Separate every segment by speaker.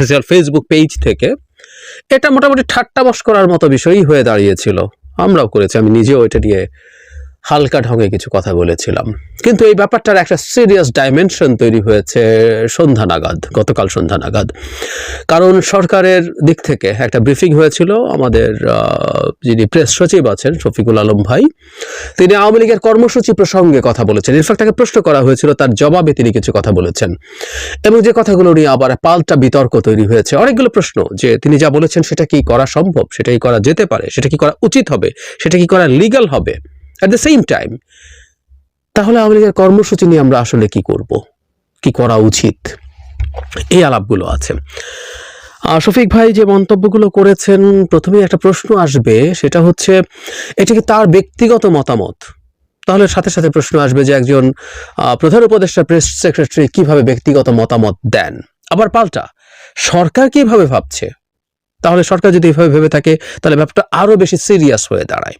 Speaker 1: Official Facebook page থেকে এটা মোটামুটি ঠাট্টা বস করার মতো বিষয়ই হয়ে দাঁড়িয়েছিল। আমরাও করেছি, আমি নিজেও এটা নিয়ে হালকা ঢঙে কিছু কথা বলেছিলাম। কিন্তু এই ব্যাপারটার একটা সিরিয়াস ডাইমেনশন তৈরি হয়েছে সন্ধ্যা নাগাদ, গতকাল সন্ধ্যা নাগাদ। কারণ সরকারের দিক থেকে একটা ব্রিফিং হয়েছিল, আমাদের যিনি প্রেস সচিব আছেন শফিকুল আলম ভাই, তিনি আওয়ামী লীগের কর্মসূচি প্রসঙ্গে কথা বলেছেন। ইনফ্যাক্ট তাকে প্রশ্ন করা হয়েছিল, তার জবাবে তিনি কিছু কথা বলেছেন। এবং যে কথাগুলো নিয়ে আবার পাল্টা বিতর্ক তৈরি হয়েছে, অনেকগুলো প্রশ্ন যে তিনি যা বলেছেন সেটা কি করা সম্ভব? সেটা কি করা যেতে পারে? সেটা কি করা উচিত হবে? সেটা কি করা লিগ্যাল হবে? অ্যাট দ্য সেম টাইম তাহলে আওয়ামী কর্মসূচি নিয়ে আমরা আসলে কি করব? কি করা উচিত? এই আলাপগুলো আছে। শফিক ভাই যে মন্তব্যগুলো করেছেন, প্রথমেই একটা প্রশ্ন আসবে, সেটা হচ্ছে, এটা কি তার ব্যক্তিগত মতামত? তাহলে সাথে সাথে প্রশ্ন আসবে যে একজন প্রধান উপদেষ্টা, প্রেস সেক্রেটারি কীভাবে ব্যক্তিগত মতামত দেন? আবার পাল্টা, সরকার কীভাবে ভাবছে? তাহলে সরকার যদি এভাবে ভেবে থাকে, তাহলে ব্যাপারটা আরও বেশি সিরিয়াস হয়ে দাঁড়ায়।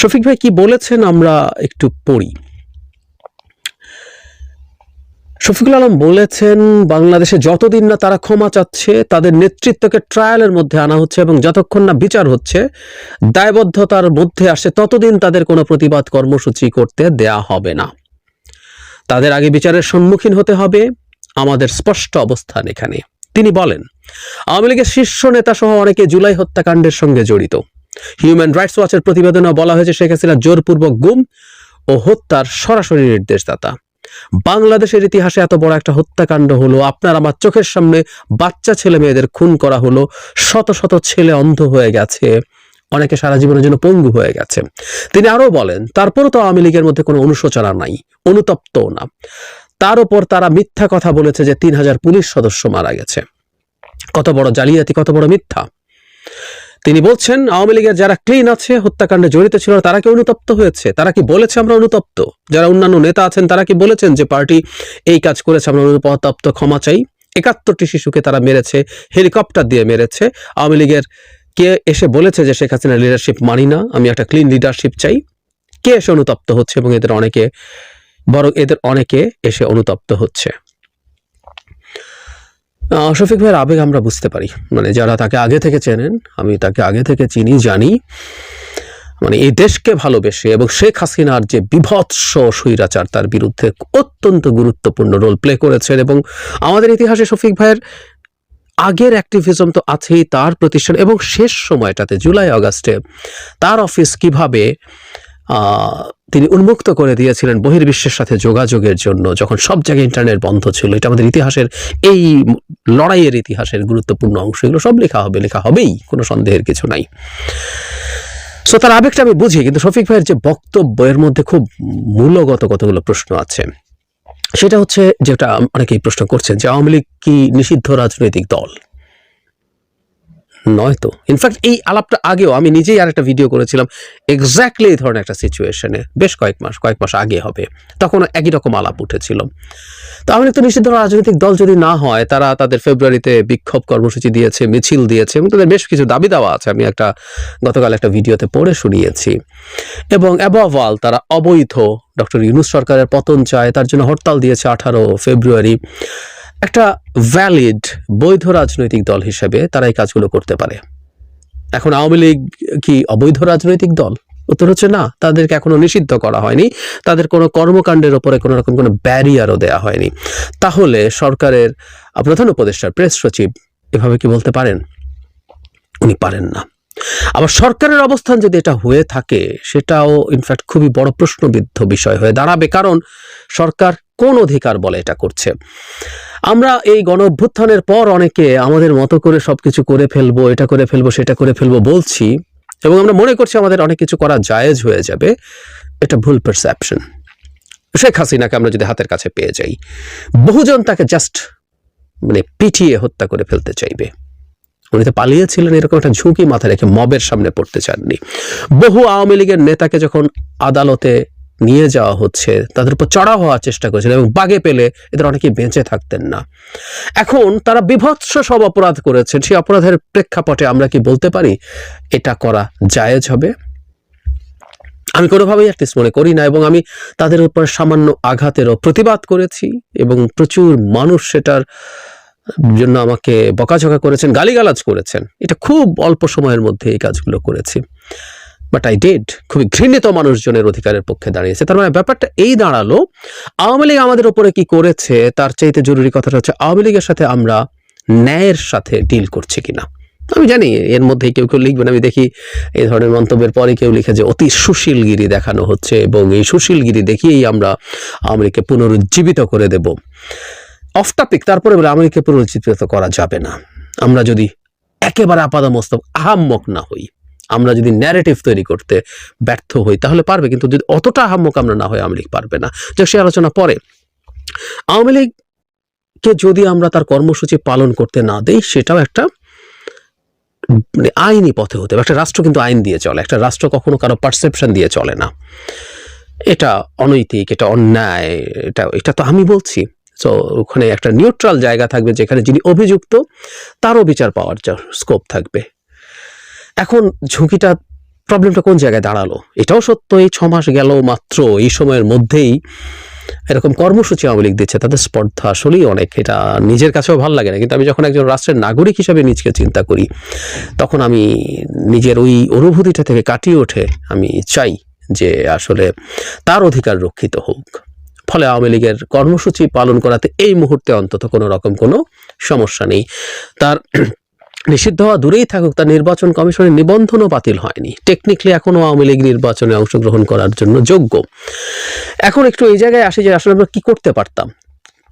Speaker 1: শফিক ভাই, কি বলেছেন আমরা একটু পড়ি। শফিকুল আলম বলেছেন, বাংলাদেশে যতদিন না তারা ক্ষমা চাচ্ছে, তাদের নেতৃত্বকে ট্রায়ালের মধ্যে আনা হচ্ছে এবং যতক্ষণ না বিচার হচ্ছে, দায়বদ্ধতার মধ্যে আসে ততদিন তাদের কোনো প্রতিবাদ কর্মসূচি করতে দেয়া হবে না। তাদের আগে বিচারের সম্মুখীন হতে হবে, আমাদের স্পষ্ট অবস্থান এখানে। তিনি বলেন, আওয়ামী লীগের শীর্ষ নেতা সহ অনেকে জুলাই হত্যাকাণ্ডের সঙ্গে জড়িত। হিউম্যান রাইটস ওয়াচের প্রতিবেদনে বলা হয়েছে শেখ হাসিনা জোরপূর্বক গুম ও হত্যার সরাসরি নির্দেশদাতা। বাংলাদেশের ইতিহাসে এত বড় একটা হত্যাকাণ্ড হলো, আপনার আমার চোখের সামনে বাচ্চা ছেলে মেয়েদের খুন করা হলো, শত শত ছেলে অন্ধ হয়ে গেছে, অনেকে সারা জীবনের জন্য পঙ্গু হয়ে গেছে। তিনি আরও বলেন, তারপরও তো আওয়ামী লীগের মধ্যে কোনো অনুশোচনা নাই, অনুতপ্তও না। তার উপর তারা মিথ্যা কথা বলেছে যে তিন হাজার পুলিশ সদস্য মারা গেছে। কত বড় জালিয়াতি, কত বড় মিথ্যা। তিনি বলছেন, আওয়ামী লীগের যারা ক্লিন আছে, হত্যাকাণ্ডে জড়িত ছিল, তারা কি অনুতপ্ত হয়েছে? তারা কি বলেছে আমরা অনুতপ্ত? যারা অন্যান্য নেতা আছেন, তারা কি বলেছেন যে পার্টি এই কাজ করেছে, আমরা অনুতপ্ত, ক্ষমা চাই? একাত্তরটি শিশুকে তারা মেরেছে, হেলিকপ্টার দিয়ে মেরেছে। আওয়ামী লীগের কে এসে বলেছে যে শেখ হাসিনার লিডারশিপ মানি না, আমি একটা ক্লিন লিডারশিপ চাই। কে এসে অনুতপ্ত হচ্ছে এবং এদের অনেকে, বরং এদের অনেকে এসে অনুতপ্ত হচ্ছে? শফিক ভাইয়ের আবেগ আমরা বুঝতে পারি। মানে যারা তাকে আগে থেকে চেনেন, আমি তাকে আগে থেকে চিনি, জানি। মানে এই দেশকে ভালোবেসে এবং শেখ হাসিনার যে বিভৎস স্বৈরাচার, তার বিরুদ্ধে অত্যন্ত গুরুত্বপূর্ণ রোল প্লে করেছেন এবং আমাদের ইতিহাসে শফিক ভাইয়ের আগের অ্যাক্টিভিজম তো আছেই, তার প্রতিষ্ঠান এবং শেষ সময়টাতে জুলাই আগস্টে তার অফিস কীভাবে তিনি উন্মুক্ত করে দিয়েছিলেন বহির্বিশ্বের সাথে যোগাযোগের জন্য, যখন সব জায়গায় ইন্টারনেট বন্ধ ছিল। এটা আমাদের ইতিহাসের এই লড়াইয়ের ইতিহাসের গুরুত্বপূর্ণ অংশ। এগুলো সব লেখা হবে, লেখা হবেই, কোনো সন্দেহের কিছু নাই। সো তার আবেগটা আমি বুঝি, কিন্তু শফিক ভাইয়ের যে বক্তব্য, এর মধ্যে খুব মূলগত কতগুলো প্রশ্ন আছে। সেটা হচ্ছে যেটা অনেকেই প্রশ্ন করছেন যে আওয়ামী লীগ কি নিষিদ্ধ রাজনৈতিক দল? নয় তো ইনফ্যাক্ট এই আলাপটা আগেও আমি নিজেই আর একটা ভিডিও করেছিলাম এক্স্যাক্টলি এই ধরনের একটা সিচুয়েশনে বেশ কয়েক মাস কয়েক মাস আগে হবে তখন একই রকম আলাপ উঠেছিল। তো আওয়ামী লীগ তো নিষিদ্ধ রাজনৈতিক দল যদি না হয়, তারা তাদের ফেব্রুয়ারিতে বিক্ষোভ কর্মসূচি দিয়েছে, মিছিল দিয়েছে এবং তাদের বেশ কিছু দাবি দেওয়া আছে, আমি একটা, গতকাল একটা ভিডিওতে পড়ে শুনিয়েছি। এবং অ্যাবভ অল তারা অবৈধ ডক্টর ইউনুস সরকারের পতন চায়, তার জন্য হরতাল দিয়েছে আঠারো ফেব্রুয়ারি একটা ভ্যালিড বৈধ রাজনৈতিক দল হিসেবে তারা এই কাজগুলো করতে পারে। এখন আওয়ামী লীগ কি অবৈধ রাজনৈতিক দল? উত্তর হচ্ছে না, তাদেরকে এখনও নিষিদ্ধ করা হয়নি। তাদের কোনো কর্মকাণ্ডের ওপরে কোনো রকম কোনো ব্যারিয়ারও দেওয়া হয়নি। তাহলে সরকারের প্রধান উপদেষ্টা প্রেস সচিব এভাবে কি বলতে পারেন? উনি পারেন না। আবার সরকারের অবস্থান যদি এটা হয়ে থাকে, সেটাও ইনফ্যাক্ট খুবই বড় প্রশ্নবিদ্ধ বিষয় হয়ে দাঁড়াবে, কারণ সরকার কোন অধিকার বলে এটা করছে? আমরা এই গণ অভ্যুত্থানের পর অনেকে আমাদের মতো করে সবকিছু করে ফেলব, এটা করে ফেলব, সেটা করে ফেলব বলছি, এবং আমরা মনে করছি আমাদের অনেক কিছু করা জায়েজ হয়ে যাবে, এটা ভুল পারসেপশন শেখ হাসিনাকে আমরা যদি হাতের কাছে পেয়ে যাই, বহুজন তাকে জাস্ট মানে পিটিয়ে হত্যা করে ফেলতে চাইবে। উনি তো পালিয়েছিলেন, এরকম একটা ঝুঁকি মাথায় রেখে মবের সামনে পড়তে চাননি। বহু আওয়ামী লীগের নেতাকে যখন আদালতে নিয়ে যাওয়া হচ্ছে, তাদের উপর চড়া হওয়ার চেষ্টা করেছিলেন এবং বাগে পেলে এদের অনেকেই বেঁচে থাকতেন না। এখন তারা বিভৎস সব অপরাধ করেছেন, সেই অপরাধের প্রেক্ষাপটে আমরা কি বলতে পারি? এটা করা জায়েজ হবে? আমি কোনোভাবেই অ্যাটলিস্ট মনে করি না, এবং আমি তাদের উপর সামান্য আঘাতেরও প্রতিবাদ করেছি, এবং প্রচুর মানুষ সেটার জন্য আমাকে বকাঝকা করেছেন, গালিগালাজ করেছেন। এটা খুব অল্প সময়ের মধ্যে এই কাজগুলো করেছি। বাট আই ডেড খুবই ঘৃণিত মানুষজনের অধিকারের পক্ষে দাঁড়িয়েছে। তার মানে ব্যাপারটা এই দাঁড়াল, আওয়ামী লীগ আমাদের ওপরে কি করেছে, তার চাইতে জরুরি কথাটা হচ্ছে, আওয়ামী লীগের সাথে আমরা ন্যায়ের সাথে ডিল করছি কিনা? আমি জানি, এর মধ্যে কেউ কেউ লিখবেন, আমি দেখি এই ধরনের মন্তব্যের পরে কেউ লিখে যে, অতি সুশীলগিরি দেখানো হচ্ছে এবং এই সুশীলগিরি দেখিয়েই আমরা আওয়ামী লীগকে পুনরুজ্জীবিত করে দেব। অফ টপিক তারপরে বলে লীগকে পুনরুজ্জীবিত করা যাবে না। আমরা যদি একেবারে আপাদমস্তক, আহাম্মক না হই, আমরা যদি ন্যারেটিভ তৈরি করতে ব্যর্থ হই, তাহলে পারবে, কিন্তু যদি অতটা আহাম্মক আমরা না হই, আওয়ামী লীগ পারবে না। যে সে আলোচনা পরে। আওয়ামী লীগকে যদি আমরা তার কর্মসূচি পালন করতে না দেই, সেটাও একটা মানে আইনি পথে হতে একটা রাষ্ট্র কিন্তু আইন দিয়ে চলে, একটা রাষ্ট্র কখনো কারও পারসেপশন দিয়ে চলে না। এটা অনৈতিক, এটা অন্যায়, এটা এটা তো আমি বলছি। তো ওখানে একটা নিউট্রাল জায়গা থাকবে যেখানে যিনি অভিযুক্ত, তারও বিচার পাওয়ার স্কোপ থাকবে। এখন ঝুঁকিটা প্রবলেমটা কোন জায়গায় দাঁড়াল? এটাও সত্য, এই ছ মাস গেল মাত্র, এই সময়ের মধ্যেই এরকম কর্মসূচি আওয়ামী লীগ দিচ্ছে তাদের স্পর্ধা আসলেই অনেক। এটা নিজের কাছেও ভালো লাগে না, কিন্তু আমি যখন একজন রাষ্ট্রের নাগরিক হিসাবে নিজকে চিন্তা করি, তখন আমি নিজের ওই অনুভূতিটা থেকে কাটিয়ে ওঠে আমি চাই যে আসলে তার অধিকার রক্ষিত হোক। ফলে আওয়ামী লীগের কর্মসূচি পালন করাতে এই মুহূর্তে অন্তত কোনো রকম কোনো সমস্যা নেই। তার নিষিদ্ধ হওয়া দূরেই থাকুক, তার নির্বাচন কমিশনের নিবন্ধনও বাতিল হয়নি। টেকনিক্যালি এখনও আওয়ামী লীগ নির্বাচনে অংশগ্রহণ করার জন্য যোগ্য। এখন একটু এই জায়গায় আসি যে আসলে আমরা কী করতে পারতাম।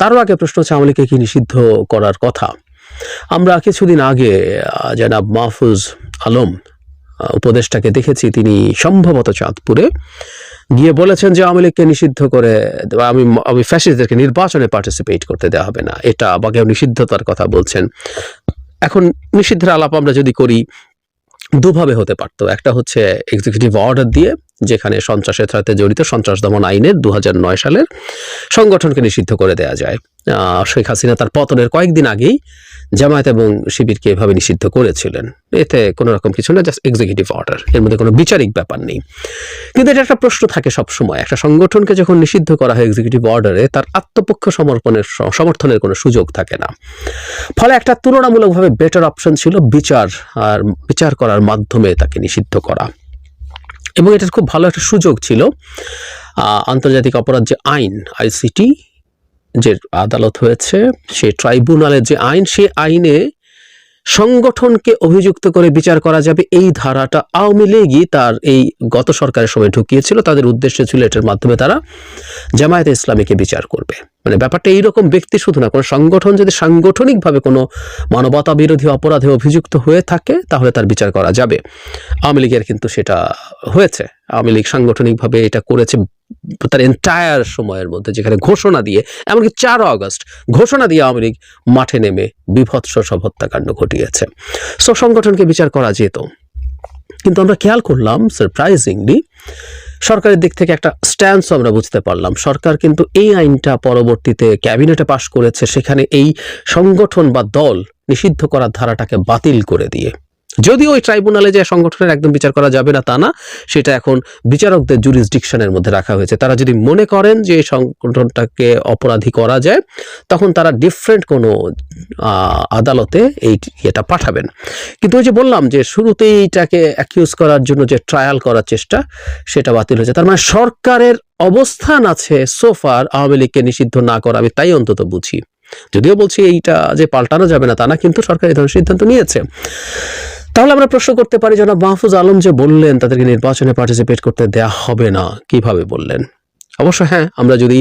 Speaker 1: তারও আগে প্রশ্ন হচ্ছে আওয়ামী লীগকে কি নিষিদ্ধ করার কথা। আমরা কিছুদিন আগে জনাব মাহফুজ আলম উপদেষ্টাকে দেখেছি। তিনি সম্ভবত চাঁদপুরে গিয়ে বলেছেন যে আওয়ামী লীগকে নিষিদ্ধ করে আমি আমি ফ্যাসিস্টদেরকে নির্বাচনে পার্টিসিপেট করতে দেওয়া হবে না। এটা বা কেউ নিষিদ্ধতার কথা বলছেন। এখন নিষিদ্ধের আলাপ আমরা যদি করি, দুভাবে হতে পারতো। একটা হচ্ছে এক্সিকিউটিভ অর্ডার দিয়ে, যেখানে সন্ত্রাসের সাথে জড়িত, সন্ত্রাস দমন আইনের দু হাজার নয় সালের সংগঠনকে নিষিদ্ধ করে দেওয়া যায়। শেখ হাসিনা তার পতনের কয়েকদিন আগেই জামায়াত এবং শিবিরকে এভাবে নিষিদ্ধ করেছিলেন। এতে কোনো রকম কিছু না জাস্ট এক্সিকিউটিভ অর্ডার এর মধ্যে কোনো বিচারিক ব্যাপার নেই। কিন্তু এটা একটা প্রশ্ন থাকে সব সময় একটা সংগঠনকে যখন নিষিদ্ধ করা হয় এক্সিকিউটিভ অর্ডারে তার আত্মপক্ষ সমর্পণের সমর্থনের কোনো সুযোগ থাকে না। ফলে একটা তুলনামূলকভাবে বেটার অপশন ছিল বিচার আর বিচার করার মাধ্যমে তাকে নিষিদ্ধ করা। এবং এটার খুব ভালো একটা সুযোগ ছিল আন্তর্জাতিক অপরাধ যে আইন, আইসিটি যে আদালত হয়েছে, সে ট্রাইব্যুনালের যে আইন, সে আইনে সংগঠনকে অভিযুক্ত করে বিচার করা যাবে, এই ধারাটা আওয়ামী লীগই তার এই গত সরকারের সময় ঢুকিয়েছিল। তাদের উদ্দেশ্য ছিল এটার মাধ্যমে তারা জামায়াতে ইসলামীকে বিচার করবে। মানে ব্যাপারটা এইরকম ব্যক্তি শুধু না, কোনো সংগঠন যদি সাংগঠনিকভাবে কোনো মানবতা বিরোধী অপরাধে অভিযুক্ত হয়ে থাকে, তাহলে তার বিচার করা যাবে। আওয়ামী লীগের কিন্তু সেটা হয়েছে। আওয়ামী লীগ সাংগঠনিকভাবে এটা করেছে তার এন্টায়ার সময়ের মধ্যে যেখানে ঘোষণা দিয়ে, এমনকি চার আগস্ট, ঘোষণা দিয়ে আওয়ামী মাঠে নেমে বিভৎস সব হত্যাকাণ্ড ঘটিয়েছে। সো সংগঠনকে বিচার করা যেত। কিন্তু আমরা খেয়াল করলাম সারপ্রাইজিংলি সরকারের দিক থেকে একটা স্ট্যান্স আমরা বুঝতে পারলাম। সরকার কিন্তু এই আইনটা পরবর্তীতে ক্যাবিনেটে পাশ করেছে, সেখানে এই সংগঠন বা দল নিষিদ্ধ করার ধারাটাকে বাতিল করে দিয়ে। যদিও ওই ট্রাইব্যুনালে যে সংগঠনের একদম বিচার করা যাবে না তা না, সেটা এখন বিচারকদের জুরিসডিকশনের মধ্যে রাখা হয়েছে। তারা যদি মনে করেন যে এই সংগঠনটাকে অপরাধী করা যায়, তখন তারা ডিফারেন্ট কোনো আদালতে এই এটা পাঠাবেন। কিন্তু ওই যে বললাম যে শুরুতেই এটাকে অ্যাকিউজ করার জন্য যে ট্রায়াল করার চেষ্টা, সেটা বাতিল হয়েছে। তার মানে সরকারের অবস্থান আছে সোফার আওয়ামী লীগকে নিষিদ্ধ না করা, আমি তাই অন্তত বুঝি। যদিও বলছি এইটা যে পাল্টানো যাবে না তা না, কিন্তু সরকার এই ধরনের সিদ্ধান্ত নিয়েছে। তাহলে আমরা প্রশ্ন করতে পারি, জনাব মাহফুজ আলম যে বললেন, তাদেরকে নির্বাচনে পার্টিসিপেট করতে দেয়া হবে না, কীভাবে বললেন? অবশ্য হ্যাঁ আমরা যদি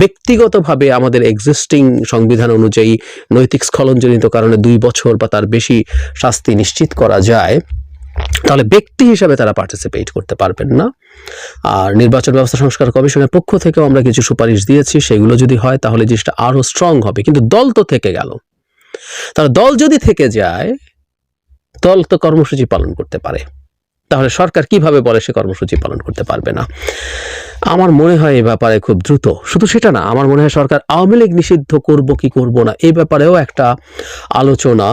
Speaker 1: ব্যক্তিগতভাবে আমাদের এক্সিস্টিং সংবিধান অনুযায়ী নৈতিক স্খলনজনিত কারণে দুই বছর বা তার বেশি শাস্তি নিশ্চিত করা যায়, তাহলে ব্যক্তি হিসাবে তারা পার্টিসিপেট করতে পারবেন না। আর নির্বাচন ব্যবস্থা সংস্কার কমিশনের পক্ষ থেকেও আমরা কিছু সুপারিশ দিয়েছি, সেগুলো যদি হয় তাহলে জিনিসটা আরও স্ট্রং হবে। কিন্তু দল তো থেকে গেল। তাহলে দল যদি থেকে যায় দল তো কর্মসূচি পালন করতে পারে। তাহলে সরকার কীভাবে বলে সে কর্মসূচি পালন করতে পারবে না? আমার মনে হয় এই ব্যাপারে খুব দ্রুত। শুধু সেটা না, আমার মনে হয় সরকার আওয়ামী লীগ নিষিদ্ধ করব কি করব না এই ব্যাপারেও একটা আলোচনা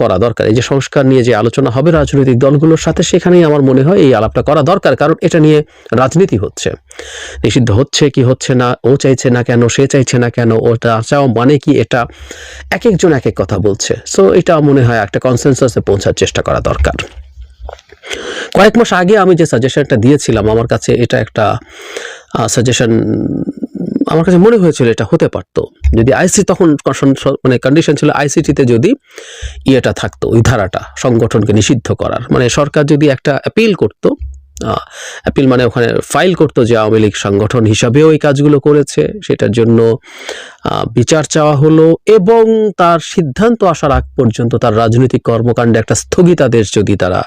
Speaker 1: করা দরকার। এই যে সংস্কার নিয়ে যে আলোচনা হবে রাজনৈতিক দলগুলোর সাথে, সেখানেই আমার মনে হয় এই আলাপটা করা দরকার, কারণ এটা নিয়ে রাজনীতি হচ্ছে। নিষিদ্ধ হচ্ছে কি হচ্ছে না, ও চাইছে না কেন, সে চাইছে না কেন, ওটা চাও মানে কি, এটা এক একজন এক এক কথা বলছে। সো এটা মনে হয় একটা কনসেনসাসে পৌঁছার চেষ্টা করা দরকার। কয়েক মাস আগে আমি যে সাজেশনটা দিয়েছিলাম, আমার কাছে এটা একটা সাজেশন আমার কাছে মনে হয়েছিল এটা হতে পারত। যদি আইসি তখন মানে কন্ডিশন ছিল আইসিটিতে যদি ইয়েটা থাকতো, ওই ধারাটা, সংগঠনকে নিষিদ্ধ করার। মানে সরকার যদি একটা অ্যাপিল করতো অ্যাপিল মানে ওখানে ফাইল করতো যে আওয়ামী লীগ সংগঠন হিসাবেও এই কাজগুলো করেছে। সেটার জন্য বিচার চাওয়া হলো এবং তার সিদ্ধান্ত আসার আগ পর্যন্ত তার রাজনৈতিক কর্মকাণ্ডে একটা স্থগিতাদেশ যদি তারা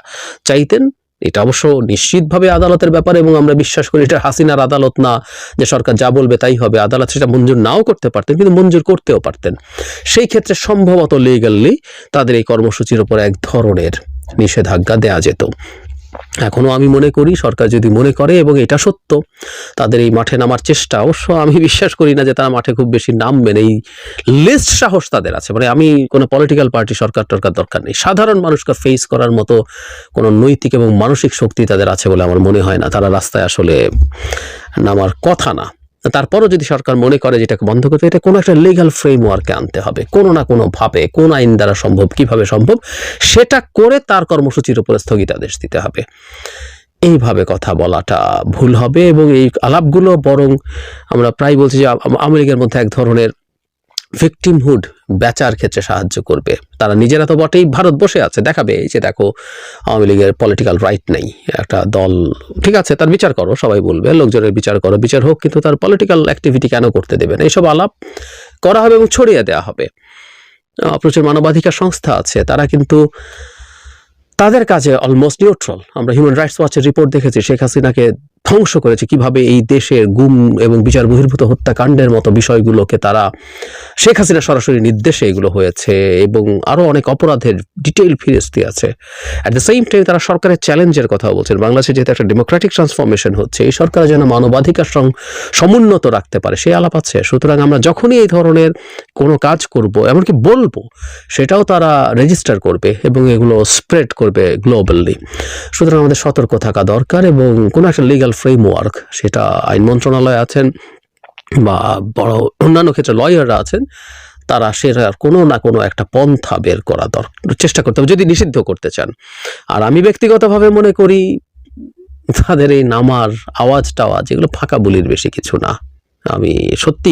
Speaker 1: চাইতেন, এটা অবশ্য নিশ্চিতভাবে আদালতের ব্যাপার এবং আমরা বিশ্বাস করি এটা হাসিনার আদালত না, যে সরকার যা বলবে তাই হবে। আদালত সেটা মঞ্জুর নাও করতে পারতেন, কিন্তু মঞ্জুর করতেও পারতেন। সেই ক্ষেত্রে সম্ভবত লিগালি তাদের এই কর্মসূচির উপর এক ধরনের নিষেধাজ্ঞা দেয়া যেত। এখনও আমি মনে করি, সরকার যদি মনে করে এবং এটা সত্য, তাদের এই মাঠে নামার চেষ্টা, অবশ্য আমি বিশ্বাস করি না যে তারা মাঠে খুব বেশি নামবেন। এই লেস্ট সাহস তাদের আছে। মানে আমি কোনো পলিটিক্যাল পার্টি সরকার টরকার দরকার নেই। সাধারণ মানুষকে ফেস করার মতো কোনো নৈতিক এবং মানসিক শক্তি তাদের আছে বলে আমার মনে হয় না। তারা রাস্তায় আসলে নামার কথা না। তারপরও যদি সরকার মনে করে যেটাকে বন্ধ করতে, এটা কোনো একটা লিগাল ফ্রেমওয়ার্কে আনতে হবে। কোনো না কোনোভাবে, কোন আইন দ্বারা সম্ভব, কীভাবে সম্ভব, সেটা করে তার কর্মসূচির উপরে স্থগিতাদেশ দিতে হবে। এইভাবে কথা বলাটা ভুল হবে এবং এই আলাপগুলো বরং আমরা প্রায় বলছি যে আমেরিকার মধ্যে এক ধরনের ভিকটিমহুড বেচার ক্ষেত্রে সাহায্য করবে। তারা নিজেরা তো বটেই ভারত বসে আছে, দেখাবে এই যে দেখো, আওয়ামী লীগের পলিটিক্যাল রাইট নেই, একটা দল, ঠিক আছে, তার বিচার করো, সবাই বলবে, লোকজনের বিচার করো, বিচার হোক, কিন্তু তার পলিটিক্যাল অ্যাক্টিভিটি কেন করতে দেবে না? এইসব আলাপ করা হবে এবং ছড়িয়ে দেওয়া হবে। প্রচুর মানবাধিকার সংস্থা আছে, তারা কিন্তু তাদের কাজে অলমোস্ট নিউট্রাল আমরা হিউম্যান রাইটস ওয়াচের রিপোর্ট দেখেছি, শেখ হাসিনাকে ধ্বংস করেছে। কীভাবে এই দেশের গুম এবং বিচার বহির্ভূত হত্যাকাণ্ডের মতো বিষয়গুলোকে তারা শেখ হাসিনা সরাসরি নির্দেশে এগুলো হয়েছে এবং আরও অনেক অপরাধের ডিটেইল ফিরেস্তি আছে। অ্যাট দ্য সেম টাইম তারা সরকারের চ্যালেঞ্জের কথা বলছেন। বাংলাদেশে যেহেতু একটা ডেমোক্রেটিক ট্রান্সফরমেশন হচ্ছে, এই সরকার যেন মানবাধিকার সমুন্নত রাখতে পারে সেই আলাপ আছে। সুতরাং আমরা যখনই এই ধরনের কোনো কাজ করব, এমনকি বলব, সেটাও তারা রেজিস্টার করবে এবং এগুলো স্প্রেড করবে গ্লোবালি সুতরাং আমাদের সতর্ক থাকা দরকার এবং কোনো একটা লিগ্যাল ফ্রেমওয়ার্ক সেটা আইন মন্ত্রণালয়ে আছেন বা বড় অন্যান্য ক্ষেত্রে লয়াররা আছেন, তারা সেটার কোনো না কোনো একটা পন্থা বের করা দরকার চেষ্টা করতে হবে, যদি নিষিদ্ধ করতে চান। আর আমি ব্যক্তিগতভাবে মনে করি, তাদের এই নামার আওয়াজ টাওয়াজ এগুলো ফাঁকা বলির বেশি কিছু না। আমি সত্যি